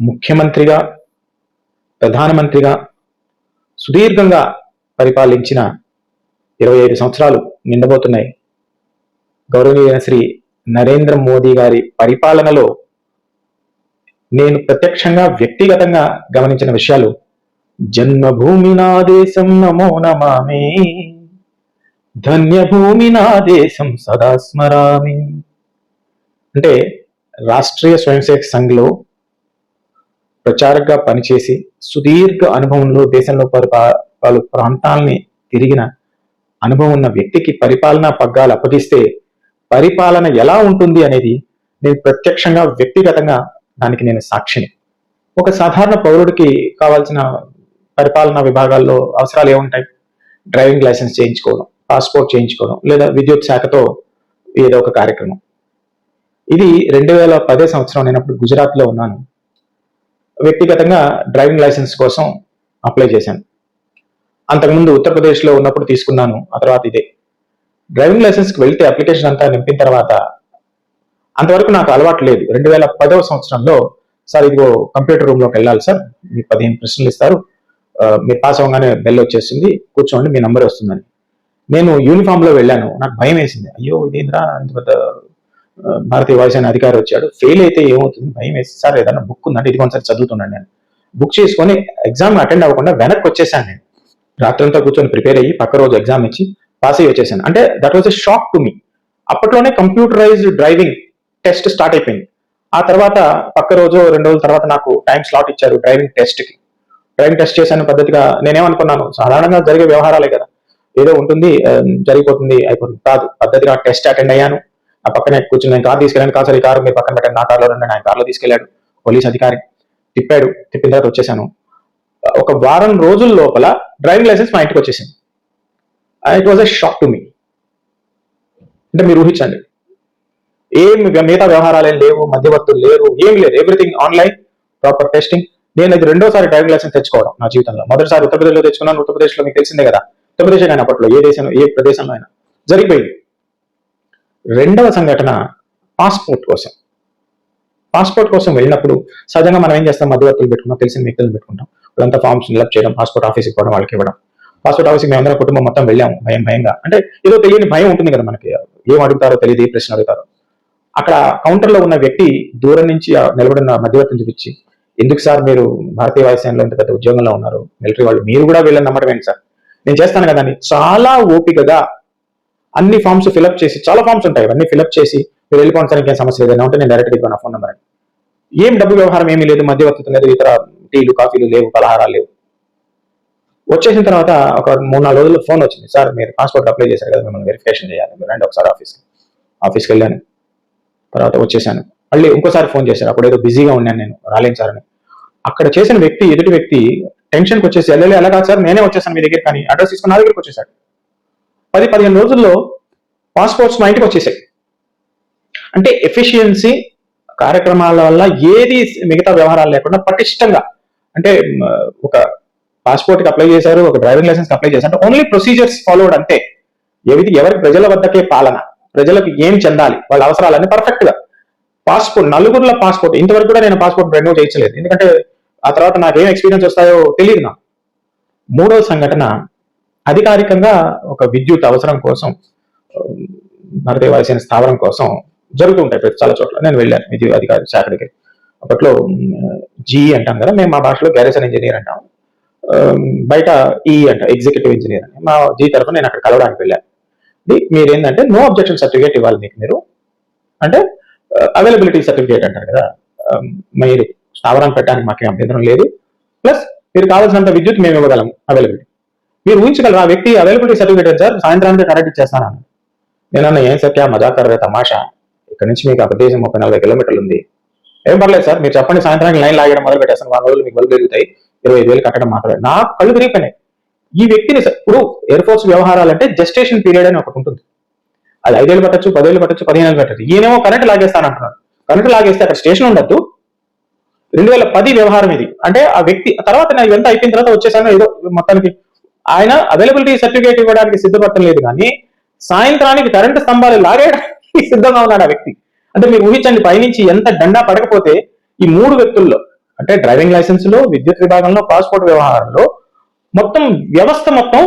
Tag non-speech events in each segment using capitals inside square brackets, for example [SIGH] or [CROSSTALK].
ముఖ్యమంత్రిగా ప్రధానమంత్రిగా సుదీర్ఘంగా పరిపాలించిన ఇరవై ఐదు సంవత్సరాలు నిండబోతున్నాయి. గౌరవనీయ శ్రీ నరేంద్ర మోదీ గారి పరిపాలనలో నేను ప్రత్యక్షంగా వ్యక్తిగతంగా గమనించిన విషయాలు జన్మభూమి నా దేశం నమో నమామి. ధన్యభూమి నా దేశం సదాస్మరామి అంటే రాష్ట్రీయ స్వయంసేవక సంఘ్లో ప్రచారకగా పనిచేసి సుదీర్ఘ అనుభవంలో దేశంలో పలు పలు ప్రాంతాలని తిరిగిన అనుభవం ఉన్న వ్యక్తికి పరిపాలనా పగ్గాలు అప్పగిస్తే పరిపాలన ఎలా ఉంటుంది అనేది నేను ప్రత్యక్షంగా వ్యక్తిగతంగా దానికి నేను సాక్షిని. ఒక సాధారణ పౌరుడికి కావాల్సిన పరిపాలనా విభాగాల్లో అవసరాలు ఏముంటాయి? డ్రైవింగ్ లైసెన్స్ చేయించుకోవడం పాస్పోర్ట్ చేయించుకోవడం లేదా విద్యుత్ శాఖతో ఏదో ఒక కార్యక్రమం. ఇది రెండు వేల పదే సంవత్సరం నేను అప్పుడు గుజరాత్లో ఉన్నాను. వ్యక్తిగతంగా డ్రైవింగ్ లైసెన్స్ కోసం అప్లై చేశాను. అంతకుముందు ఉత్తరప్రదేశ్లో ఉన్నప్పుడు తీసుకున్నాను ఆ తర్వాత ఇదే. డ్రైవింగ్ లైసెన్స్కి వెళ్తే అప్లికేషన్ అంతా నింపిన తర్వాత అంతవరకు నాకు అలవాటు లేదు. రెండు వేల పదవ సంవత్సరంలో సార్ ఇదిగో కంప్యూటర్ రూమ్లోకి వెళ్ళాలి సార్ మీకు పదిహేను ప్రశ్నలు ఇస్తారు మీరు పాస్ అవ్వగానే బెల్ వచ్చేస్తుంది కూర్చోండి మీ నంబర్ వస్తుందని. నేను యూనిఫామ్లో వెళ్ళాను నాకు భయం వేసింది. అయ్యో ఇదేంద్రా ఇంత పెద్ద భారతీయ వాయుసేన అధికారి వచ్చాడు. ఫెయిల్ అయితే ఏమవుతుంది? భయం వేసి సార్ ఏదైనా బుక్ ఉందంటే ఇది చదువుతున్నాను నేను. బుక్ చేసుకొని ఎగ్జామ్ అటెండ్ అవ్వకుండా వెనక్కి వచ్చేసాను నేను. రాత్రంతా కూర్చొని ప్రిపేర్ అయ్యి పక్క రోజు ఎగ్జామ్ ఇచ్చి పాస్ అయ్యి వచ్చేసాను. అంటే that was a shock to me అప్పట్లోనే కంప్యూటరైజ్డ్ డ్రైవింగ్ టెస్ట్ స్టార్ట్ అయిపోయింది. ఆ తర్వాత పక్క రోజు రెండు రోజుల తర్వాత నాకు టైం స్లాట్ ఇచ్చారు డ్రైవింగ్ టెస్ట్కి డ్రైవింగ్ టెస్ట్ చేశాను పద్ధతిగా నేనేమనుకున్నాను? సాధారణంగా జరిగే వ్యవహారాలే కదా. ఏదో ఉంటుంది జరిగిపోతుంది అయిపోతుంది. కాదు పద్ధతిగా టెస్ట్ అటెండ్ అయ్యాను. ఆ పక్కనే కూర్చుని నేను కార్ తీసుకెళ్ళాను. కాదు సార్ ఈ కారు మీరు పక్కన పెట్టండి. నా కార్లో రండి. ఆయన కార్లో తీసుకెళ్ళాడు పోలీస్ అధికారి తిప్పాడు. తిప్పిన తర్వాత వచ్చేసాను. ఒక వారం రోజుల లోపల డ్రైవింగ్ లైసెన్స్ మా ఇంటికి వచ్చేసింది. It was a shock to me అంటే మీరు ఊహించండి. ఏం మిగతా వ్యవహారాలు ఏం లేవు మధ్యవర్తులు లేరు ఏం లేదు. ఎవ్రీథింగ్ ఆన్లైన్ ప్రాపర్ టెస్టింగ్ నేను అది రెండోసారి డ్రైవింగ్ లైసెన్స్ తెచ్చుకోవడం నా జీవితంలో. మొదటిసారి ఉత్తరప్రదేశ్లో తెచ్చుకున్నాను. ఉత్తరప్రదేశ్లో మీకు తెలిసిందే కదా. ఉత్తరప్రదేశ్ కానీ అప్పట్లో ఏ దేశంలో ఏ ప్రదేశంలో అయినా జరిగిపోయింది. రెండవ సంఘటన పాస్పోర్ట్ కోసం. పాస్పోర్ట్ కోసం వెళ్ళినప్పుడు సహజంగా మనం ఏం చేస్తాం? మధ్యవర్తులు పెట్టుకున్నాం తెలిసిన వ్యక్తులు పెట్టుకుంటాం. వాళ్ళంతా ఫామ్స్ ఫిల్అప్ చేయడం పాస్పోర్ట్ ఆఫీస్కి పోవడం వాళ్ళకి ఇవ్వడం. పాస్పోర్ట్ ఆఫీస్కి మేమందరం కుటుంబం మొత్తం వెళ్ళాము భయం భయంగా. అంటే ఏదో తెలియని భయం ఉంటుంది కదా మనకి. ఏం అడుగుతారో తెలియదు ఏ ప్రశ్న అడుగుతారో. అక్కడ కౌంటర్లో ఉన్న వ్యక్తి దూరం నుంచి నిలబడిన మధ్యవర్తిని చూపించి ఎందుకు సార్ మీరు భారతీయ వాయుసేనలో ఇంత పెద్ద ఉద్యోగంలో ఉన్నారు? మిలిటరీ వాళ్ళు మీరు కూడా వీళ్ళని నమ్మడం ఏంటి సార్? నేను చేస్తాను కదా అని చాలా ఓపికగా అన్ని ఫామ్స్ ఫిలప్ చేసి చాలా ఫామ్స్ ఉంటాయి అవన్నీ ఫిలప్ చేసి మీరు వెళ్ళిపోవడం సరే ఇంకేం సమస్య లేదన్నా ఉంటే నేను డైరెక్ట్గా ఇవ్వను ఫోన్ నెంబర్ అని ఏం డబ్బు వ్యవహారం ఏమీ లేదు మధ్యవర్తిత్వం లేదు ఇతర టీలు కాఫీలు లేవు పలహారాలు లేవు. వచ్చేసిన తర్వాత ఒక మూడు నాలుగు రోజుల్లో ఫోన్ వచ్చింది. సార్ మీరు పాస్పోర్ట్ అప్లై చేశారు కదా మిమ్మల్ని వెరిఫికేషన్ చేయాలి. మీరు రండి ఒకసారి ఆఫీస్కి ఆఫీస్కి వెళ్ళాను. తర్వాత వచ్చేసాను. మళ్ళీ ఇంకోసారి ఫోన్ చేశారు. అప్పుడు ఏదో బిజీగా ఉన్నాను నేను రాలేను సార్ అని. అక్కడ చేసిన వ్యక్తి ఎదుటి వ్యక్తి టెన్షన్కి వచ్చేసి వెళ్ళలే ఎలా కాదు సార్ నేనే వచ్చేసాను మీ దగ్గర కానీ అడ్రస్ తీసుకుని నా దగ్గరికి వచ్చేసాడు. పది పదిహేను రోజుల్లో పాస్పోర్ట్స్ మా ఇంటికి వచ్చేసాయి. అంటే ఎఫిషియన్సీ కార్యక్రమాల వల్ల ఏది మిగతా వ్యవహారాలు లేకుండా పటిష్టంగా అంటే ఒక పాస్పోర్ట్కి అప్లై చేశారు ఒక డ్రైవింగ్ లైసెన్స్కి అప్లై చేశారు ఓన్లీ ప్రొసీజర్స్ ఫాలోడ్ అంతే. ఏది ఎవరి ప్రజల వద్దకే పాలన ప్రజలకు ఏం చెందాలి వాళ్ళ అవసరాలన్నీ పర్ఫెక్ట్గా. పాస్పోర్ట్ నలుగురుల పాస్పోర్ట్ ఇంతవరకు కూడా నేను పాస్పోర్ట్ రెన్యూ చేయించలేదు. ఎందుకంటే ఆ తర్వాత నాకు ఏం ఎక్స్పీరియన్స్ వస్తాయో తెలియదు నా మూడవ సంఘటన అధికారికంగా ఒక విద్యుత్ అవసరం కోసం ఉమ్, స్థావరం కోసం జరుగుతుంటాయి ప్రతి చాలా చోట్ల. నేను వెళ్ళాను విద్యుత్ అధికారి శాఖ దగ్గర అప్పట్లో జీ అంటాం కదా మేము మా భాషలో గ్యారేషన్ ఇంజనీర్ అంటాం. బయట e ఈ అంట ఎగ్జిక్యూటివ్ ఇంజనీర్ అని. మా జీ తరఫున నేను అక్కడ కలవడానికి వెళ్ళాను. ఇది మీరేంటంటే నో అబ్జెక్షన్ సర్టిఫికేట్ ఇవ్వాలి మీకు మీరు. అంటే అవైలబిలిటీ సర్టిఫికేట్ అంటారు కదా. మీరు స్థావరం పెట్టడానికి మాకేం అభ్యంతరం లేదు. ప్లస్ మీరు కావాల్సినంత విద్యుత్ మేము ఇవ్వగలం అవైలబిలిటీ. మీరు ఊహించగలరు? ఆ వ్యక్తి అవైలబిలిటీ సర్టిఫికేట్ సార్ సాయంత్రానికి కరెక్ట్ ఇచ్చేస్తాను నేను అన్న ఏం సార్ క్యా మజాక్ తమాషా? ఇక్కడ నుంచి మీకు ఆ ప్రదేశం ముప్పై నలభై కిలోమీటర్లు ఉంది. ఏం పర్లేదు సార్ మీరు చెప్పండి. సాయంత్రానికి లైన్ లాగడం మొదలు పెట్టేస్తాను. వారం రోజులు మీకు బలు పెరుగుతాయి ఇరవై ఐదు వేలు కట్టడం మాత్రమే. నా కళ్ళు తిరిగిపోయినాయి. ఈ వ్యక్తిని ఇప్పుడు ఎయిర్ ఫోర్స్ వ్యవహారాలు అంటే జస్టేషన్ పీరియడ్ అని ఒకటి ఉంటుంది. అది ఐదేళ్ళు పట్టచ్చు పదేళ్ళు పట్టచ్చు పదిహేను ఏళ్ళు పట్టచ్చు. ఈయనేమో కరెంట్ లాగేస్తానంటున్నాడు కరెంట్ లాగేస్తే అక్కడ స్టేషన్ ఉండద్దు. రెండు వేల పది వ్యవహారం ఇది. అంటే ఆ వ్యక్తి తర్వాత నా ఇవంతా అయిపోయిన తర్వాత వచ్చేసాను ఏదో మొత్తానికి ఆయన అవైలబిలిటీ సర్టిఫికేట్ ఇవ్వడానికి సిద్ధపడటం లేదు కానీ సాయంత్రానికి కరెంటు స్తంభాలు లాగేయడానికి సిద్ధంగా ఉన్నాడు ఆ వ్యక్తి. అంటే మీరు ఊహించండి పైనుంచి ఎంత డండా పడకపోతే ఈ మూడు వ్యక్తుల్లో అంటే డ్రైవింగ్ లైసెన్స్లో విద్యుత్ విభాగంలో పాస్పోర్ట్ వ్యవహారంలో మొత్తం వ్యవస్థ మొత్తం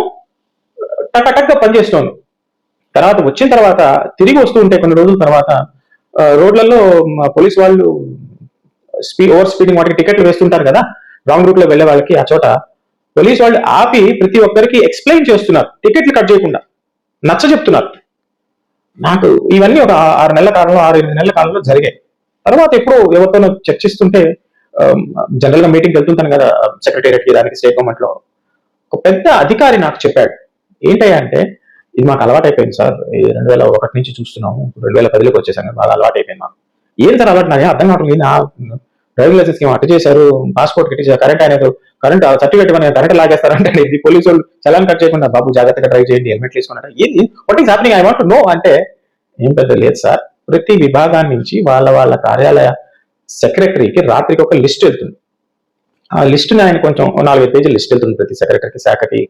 టకటక్గా పనిచేస్తోంది. తర్వాత వచ్చిన తర్వాత తిరిగి వస్తూ ఉంటే కొన్ని రోజుల తర్వాత రోడ్లలో పోలీస్ వాళ్ళు స్పీ ఓవర్ స్పీడింగ్ వాటికి టికెట్లు వేస్తుంటారు కదా రాంగ్ రూట్లో వెళ్ళే వాళ్ళకి ఆ చోట పోలీస్ వాళ్ళు ఆపి ప్రతి ఒక్కరికి ఎక్స్ప్లెయిన్ చేస్తున్నారు. టికెట్లు కట్ చేయకుండా. నచ్చ చెప్తున్నారు. నాకు ఇవన్నీ ఒక ఆరు నెలల కాలంలో ఆరు ఎనిమిది నెలల కాలంలో జరిగాయి. తర్వాత ఎప్పుడో ఎవరితోనో చర్చిస్తుంటే జనరల్గా మీటింగ్ వెళ్తుంటాను కదా సెక్రటేరియట్ దానికి స్టేట్ గవర్నమెంట్లో ఒక పెద్ద అధికారి నాకు చెప్పాడు. ఏంటయ్యా అంటే ఇది మాకు అలవాటైపోయింది సార్. రెండు వేల ఒకటి నుంచి చూస్తున్నాము. రెండు వేల పదిలోకి వచ్చేసాం కదా బాగా అలవాటు అయిపోయింది మాకు. ఏం సార్ అలవాటు? నాకు అర్థం కావట్లేదు. డ్రైవింగ్ లైసెన్స్కి అటు చేశారు? పాస్పోర్ట్ కట్టించారు కరెంట్ అనేది కరెంట్ సర్టిఫికేట్ కరెంట్ లాగేస్తారంటే ఇది పోలీసు వాళ్ళు చలాన్ కట్ చేయకుండా బాబు జాగ్రత్తగా డ్రైవ్ చేయండి హెల్మెట్ తీసుకున్నట్టు ఏది? What is happening I want no అంటే ఏం పెద్ద లేదు సార్. ప్రతి విభాగాన్ని నుంచి వాళ్ళ వాళ్ళ కార్యాలయ సెక్రటరీకి రాత్రికి ఒక లిస్ట్ వెళ్తుంది. ఆ లిస్ట్ని ఆయన కొంచెం నాలుగైదు పేజీల లిస్ట్ వెళ్తుంది ప్రతి సెక్రటరీకి శాఖకి.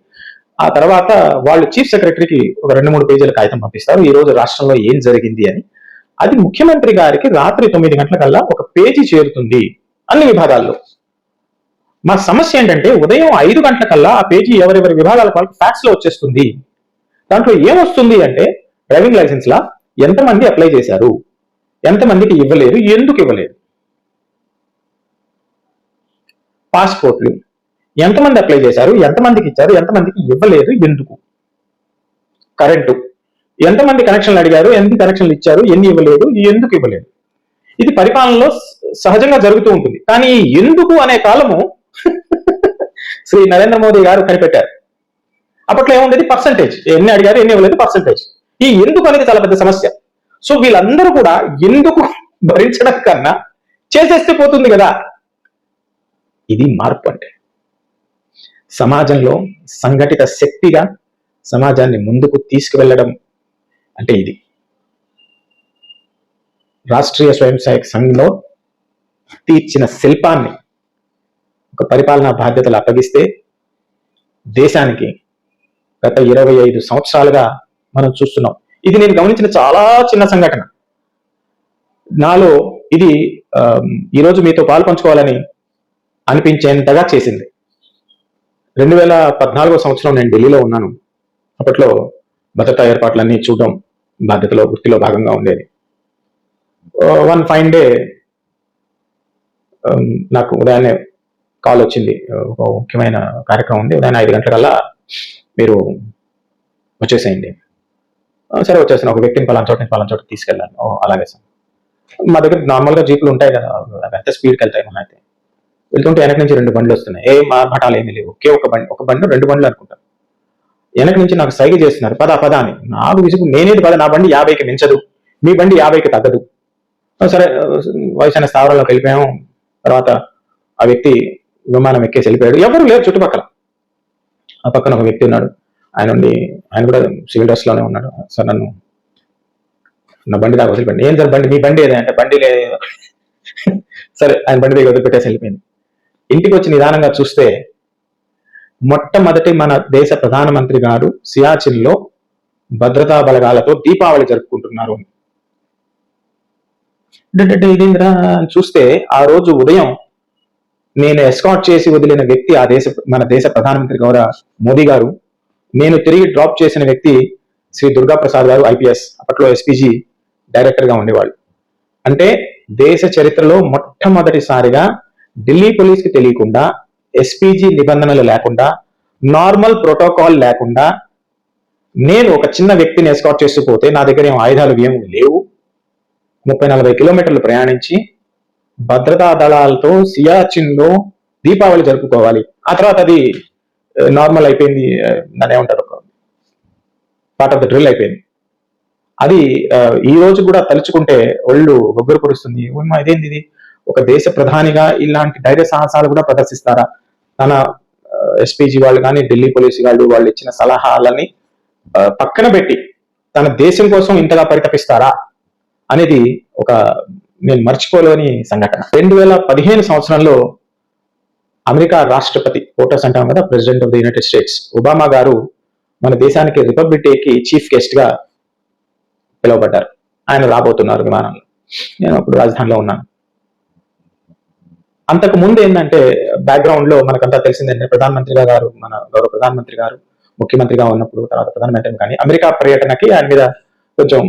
ఆ తర్వాత వాళ్ళు చీఫ్ సెక్రటరీకి ఒక రెండు మూడు పేజీల కాగితం పంపిస్తారు. ఈ రోజు రాష్ట్రంలో ఏం జరిగింది అని అది ముఖ్యమంత్రి గారికి రాత్రి తొమ్మిది గంటలకల్లా ఒక పేజీ చేరుతుంది అన్ని విభాగాల్లో. మా సమస్య ఏంటంటే ఉదయం ఐదు గంటలకల్లా ఆ పేజీ ఎవరెవరి విభాగాల వాళ్ళకి ఫ్యాక్స్లో వచ్చేస్తుంది. దాంట్లో ఏమొస్తుంది అంటే డ్రైవింగ్ లైసెన్స్ లా ఎంతమంది అప్లై చేశారు? ఎంతమందికి ఇవ్వలేదు? ఎందుకు ఇవ్వలేదు? పాస్పోర్ట్లు. ఎంతమంది అప్లై చేశారు? ఎంతమందికి ఇచ్చారు? ఎంతమందికి ఇవ్వలేదు? ఎందుకు? కరెంటు. ఎంతమంది కనెక్షన్లు అడిగారు ఎన్ని కనెక్షన్లు ఇచ్చారు ఎన్ని ఇవ్వలేదు ఎందుకు ఇవ్వలేదు? ఇది పరిపాలనలో సహజంగా జరుగుతూ ఉంటుంది. కానీ ఎందుకు అనే కాలము [LAUGHS] శ్రీ నరేంద్ర మోదీ గారు కనిపెట్టారు. అప్పట్లో ఏముండేది? పర్సంటేజ్ ఎన్ని అడిగారు ఎన్ని ఇవ్వలేదు? పర్సంటేజ్ ఈ ఎందుకు అనేది చాలా పెద్ద సమస్య. సో వీళ్ళందరూ కూడా ఎందుకు [LAUGHS] భరించడం కన్నా చేసేస్తే పోతుంది కదా. ఇది మార్పు అంటే. సమాజంలో సంఘటిత శక్తిగా సమాజాన్ని ముందుకు తీసుకువెళ్ళడం అంటే ఇది. రాష్ట్రీయ స్వయం సహాయక సంఘంలో తీర్చిన శిల్పాన్ని ఒక పరిపాలనా బాధ్యతలు అప్పగిస్తే దేశానికి గత ఇరవై ఐదు సంవత్సరాలుగా మనం చూస్తున్నాం. ఇది నేను గమనించిన చాలా చిన్న సంఘటన. నాలో ఇది ఈరోజు మీతో పాలు పంచుకోవాలని అనిపించేంతగా చేసింది. రెండు వేల పద్నాలుగో సంవత్సరం నేను ఢిల్లీలో ఉన్నాను. అప్పట్లో భద్రతా ఏర్పాట్లన్నీ చూడడం బాధ్యతలో వృత్తిలో భాగంగా ఉండేది. వన్ ఫైన్ డే నాకు ఉదయాన్నే కాల్ వచ్చింది. ఒక ముఖ్యమైన కార్యక్రమం ఉంది. ఉదయం ఐదు గంటలకల్లా మీరు వచ్చేసేయండి. సరే వచ్చేసాను ఒక వ్యక్తిని పలానా చోట నుంచి పలానా చోట తీసుకెళ్ళాను. ఓ అలాగే సార్. మా దగ్గర నార్మల్గా జీపులు ఉంటాయి కదా. ఎంత స్పీడ్కి వెళ్తాయి మన అయితే వెళ్తుంటే వెనక నుంచి రెండు బండ్లు వస్తున్నాయి. ఏ మా మఠాలు ఏమీ లేవు. ఒకే ఒక బండి ఒక బండి రెండు బండ్లు అనుకుంటాను వెనక నుంచి నాకు సైగ చేస్తున్నారు. పద పద అని. నాకు విసుగు. నేనేది పద నా బండి యాభైకి మించదు. మీ బండి యాభైకి తగ్గదు. సరే వయసు వయసైన స్థావరంలోకి వెళ్ళిపోయాము. తర్వాత ఆ వ్యక్తి విమానం ఎక్కేసి వెళ్ళిపోయాడు. ఎవరు లేరు చుట్టుపక్కల. ఆ పక్కన ఒక వ్యక్తి ఉన్నాడు. ఆయన ఉండి ఆయన కూడా సివిల్ డ్రెస్లోనే ఉన్నాడు. సార్ నన్ను నా బండి దాకా వదిలిపెట్టండి. ఏం సార్ బండి? మీ బండి ఏదే? అంటే బండి లేదు. సరే ఆయన బండి దగ్గర వదిలిపెట్టేసి వెళ్ళిపోయింది. ఇంటికి వచ్చి నిదానంగా చూస్తే మొట్టమొదటి మన దేశ ప్రధానమంత్రి గారు సియాచిన్లో భద్రతా బలగాలతో దీపావళి జరుపుకుంటున్నారు. ఇదేంద్రా చూస్తే ఆ రోజు ఉదయం నేను ఎస్కాట్ చేసి వదిలిన వ్యక్తి ఆ దేశ మన దేశ ప్రధానమంత్రి గౌరవ మోదీ గారు నేను తిరిగి డ్రాప్ చేసిన వ్యక్తి శ్రీ దుర్గా ప్రసాద్ గారు ఐపీఎస్ అప్పట్లో ఎస్పీజీ డైరెక్టర్గా ఉండేవాళ్ళు. అంటే దేశ చరిత్రలో మొట్టమొదటిసారిగా ఢిల్లీ పోలీస్కి తెలియకుండా ఎస్పీజీ నిబంధనలు లేకుండా నార్మల్ ప్రోటోకాల్ లేకుండా నేను ఒక చిన్న వ్యక్తిని ఎస్కాట్ చేసుకుపోతే నా దగ్గర ఏం ఆయుధాలు ఏమి లేవు. ముప్పై నలభై కిలోమీటర్లు ప్రయాణించి భద్రతా దళాలతో సియాచిన్లో దీపావళి జరుపుకోవాలి. ఆ తర్వాత అది uh, నార్మల్ అయిపోయింది ఆ, దాన్ని ఏమంటారు పార్ట్ ఆఫ్ ద డ్రిల్ అయిపోయింది. అది uh, ఈ రోజు కూడా తలుచుకుంటే ఒళ్ళు ఒగ్గురు పొడుస్తుంది. ఇదేంది ఇది? ఒక దేశ ప్రధానిగా ఇలాంటి ధైర్య సాహసాలు కూడా ప్రదర్శిస్తారా? తన ఎస్పీజీ వాళ్ళు కానీ ఢిల్లీ పోలీసు వాళ్ళు వాళ్ళు ఇచ్చిన సలహాలని పక్కన పెట్టి తన దేశం కోసం ఇంతగా పరితపిస్తారా అనేది ఒక నేను మర్చిపోలేని సంఘటన. రెండు వేల పదిహేను సంవత్సరంలో అమెరికా రాష్ట్రపతి ఓటర్స్ అంటాం కదా president of the United States Obama గారు మన దేశానికి రిపబ్లిక్ డేకి చీఫ్ గెస్ట్గా పిలువబడ్డారు. ఆయన రాబోతున్నారు విమానంలో. నేను అప్పుడు రాజధానిలో ఉన్నాను. అంతకు ముందు ఏంటంటే బ్యాక్గ్రౌండ్లో మనకంతా తెలిసిందంటే ప్రధానమంత్రిగా గారు మన గౌరవ ప్రధానమంత్రి గారు ముఖ్యమంత్రిగా ఉన్నప్పుడు తర్వాత ప్రధానమంత్రి కానీ అమెరికా పర్యటనకి ఆయన మీద కొంచెం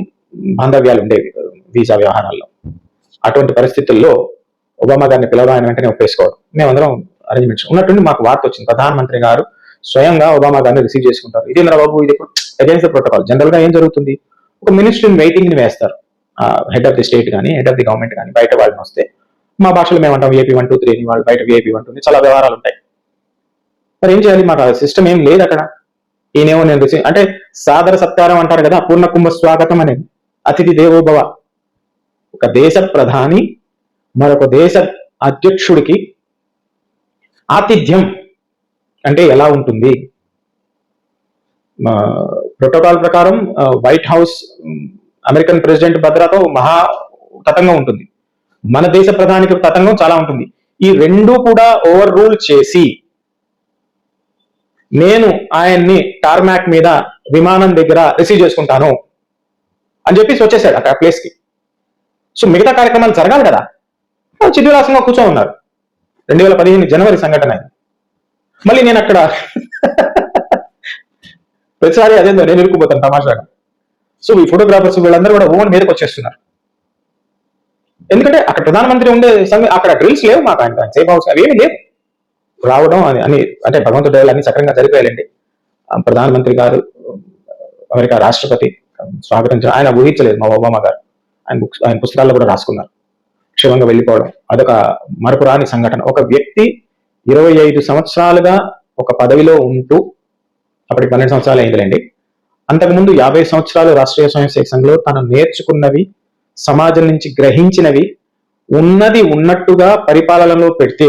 బాంధవ్యాలు ఉండేవి వీసా వ్యవహారాల్లో. అటువంటి పరిస్థితుల్లో ఒబామా గారిని పిలవడం ఆయన వెంటనే ఒప్పేసుకోవడం. మేమందరం అరేంజ్మెంట్స్ ఉన్నట్టుండి మాకు వార్త వచ్చింది. ప్రధానమంత్రి గారు స్వయంగా ఒబామా గారిని రిసీవ్ చేసుకుంటారు. ఇది బాబు ఇది అగేన్స్ ద ప్రోటోకాల్ జనరల్గా ఏం జరుగుతుంది? ఒక మినిస్ట్రీ వెయిటింగ్ని వేస్తారు. హెడ్ ఆఫ్ ది స్టేట్ కానీ హెడ్ ఆఫ్ ది గవర్నమెంట్ కానీ బయట వాళ్ళని వస్తే మా భాషలో మేము అంటాం ఏపీ వన్ టూ త్రీ వాళ్ళు బయట ఏపీ వన్ టూ చాలా వ్యవహారాలు ఉంటాయి. మరి ఏం చేయాలి మాకు? సిస్టమ్ ఏం లేదు అక్కడ. ఈయనేమో నేను రుచి అంటే సాదర సత్కారం అంటారు కదా పూర్ణ కుంభ స్వాగతం అనేది. అతిథి దేవోభవ. ఒక దేశ ప్రధాని మరొక దేశ అధ్యక్షుడికి ఆతిథ్యం అంటే ఎలా ఉంటుంది? ప్రోటోకాల్ ప్రకారం వైట్ హౌస్ అమెరికన్ ప్రెసిడెంట్ భద్రతో మహా కథంగా ఉంటుంది. మన దేశ ప్రధానికి తతంగం చాలా ఉంటుంది. ఈ రెండు కూడా ఓవర్ రూల్ చేసి నేను ఆయన్ని టార్మాక్ మీద విమానం దగ్గర రిసీవ్ చేసుకుంటాను అని చెప్పేసి వచ్చేసాడు అక్కడ ప్లేస్కి. సో మిగతా కార్యక్రమాలు జరగాలి కదా. చిద్విలాసంగా కూర్చో ఉన్నారు. రెండు వేల పదిహేను జనవరి సంఘటన ఇది. మళ్ళీ నేను అక్కడ ప్రతిసారి అదేందో నేను ఇరుక్కుపోతాను తమాషాగా. సో ఈ ఫోటోగ్రాఫర్స్ వీళ్ళందరూ కూడా ఓన్ మీదకి వచ్చేస్తున్నారు. ఎందుకంటే అక్కడ ప్రధానమంత్రి ఉండే సమయం అక్కడ డ్రిల్స్ లేవు మాకు ఆయన సేఫ్ హౌస్ అవేమి లేవు. రావడం అని అని అంటే భగవంతుడు అన్ని సక్రంగా జరిపేయాలండి ప్రధానమంత్రి గారు అమెరికా రాష్ట్రపతి స్వాగతించడం ఆయన ఊహించలేదు మా ఒబామా గారు. ఆయన బుక్స్ ఆయన పుస్తకాల్లో కూడా రాసుకున్నారు. క్షేమంగా వెళ్ళిపోవడం. అదొక మరపురాని సంఘటన. ఒక వ్యక్తి ఇరవై ఐదు సంవత్సరాలుగా ఒక పదవిలో ఉంటూ అప్పటికి పన్నెండు సంవత్సరాలు అయిందిలేండి. అంతకుముందు యాభై సంవత్సరాలు రాష్ట్రీయ స్వయం సేవ సంఘంలో తను నేర్చుకున్నవి సమాజం నుంచి గ్రహించినవి ఉన్నది ఉన్నట్టుగా పరిపాలనలో పెడితే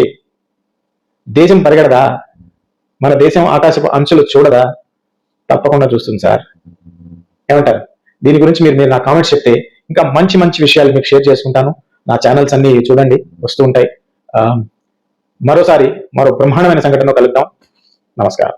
దేశం పరిగెడదా? మన దేశం ఆకాశ అంచులు చూడదా? తప్పకుండా చూస్తుంది సార్. ఏమంటారు? దీని గురించి మీరు మీరు నా కామెంట్స్ చెప్తే ఇంకా మంచి మంచి విషయాలు మీకు షేర్ చేసుకుంటాను. నా ఛానల్స్ అన్ని చూడండి వస్తూ ఉంటాయి. మరోసారి మరో బ్రహ్మాండమైన సంఘటనలో కలుద్దాం. నమస్కారం.